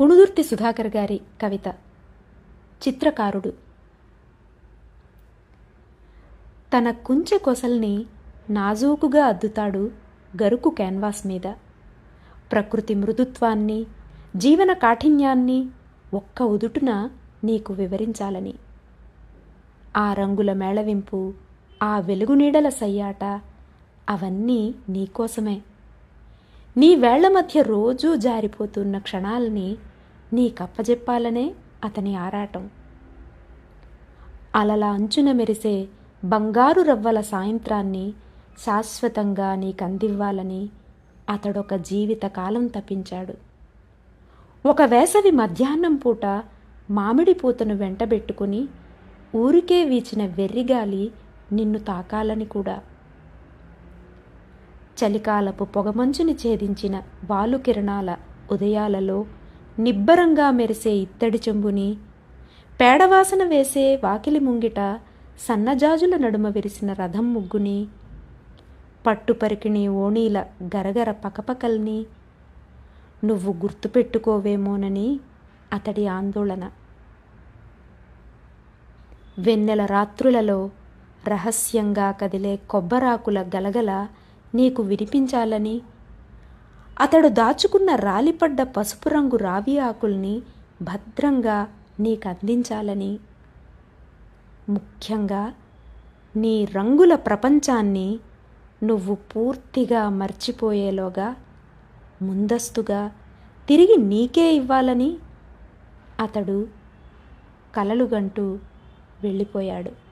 ఉణుదుర్తి సుధాకర్ గారి కవిత. చిత్రకారుడు. తన కుంచె కొసల్ని నాజూకుగా అద్దుతాడు గరుకు క్యాన్వాస్ మీద. ప్రకృతి మృదుత్వాన్ని జీవన కాఠిన్యాన్ని ఒక్క ఉదుటున నీకు వివరించాలని. ఆ రంగుల మేళవింపు ఆ వెలుగునీడల సయ్యాట అవన్నీ నీకోసమే నీ వేళ్ళ మధ్య రోజూ జారిపోతున్న క్షణాల్ని నీకప్పజెప్పాలనే అతని ఆరాటం. అలల అంచున మెరిసే బంగారు రవ్వల సాయంత్రాన్ని శాశ్వతంగా నీకందివ్వాలని అతడొక జీవిత కాలం తప్పించాడు ఒక వేసవి మధ్యాహ్నం పూట మామిడి పూతను వెంటబెట్టుకుని ఊరికే వీచిన వెర్రిగాలి నిన్ను తాకాలని కూడా. చలికాలపు పొగమంచుని ఛేదించిన వాలుకిరణాల ఉదయాలలో నిబ్బరంగా మెరిసే ఇత్తడి చెంబుని పేడవాసన వేసే వాకిలి ముంగిట సన్నజాజుల నడుమ విరిసిన రథం ముగ్గుని పట్టుపరికిణి ఓణీల గరగర పకపకల్ని నువ్వు గుర్తుపెట్టుకోవేమోనని అతడి ఆందోళన. వెన్నెల రాత్రులలో రహస్యంగా కదిలే కొబ్బరాకుల గలగల నీకు వినిపించాలని అతడు దాచుకున్న రాలిపడ్డ పసుపు రంగు రావి ఆకుల్ని భద్రంగా నీకు అందించాలని ముఖ్యంగా నీ రంగుల ప్రపంచాన్ని నువ్వు పూర్తిగా మర్చిపోయేలోగా ముందస్తుగా తిరిగి నీకే ఇవ్వాలని అతడు కలలుగంటూ వెళ్ళిపోయాడు.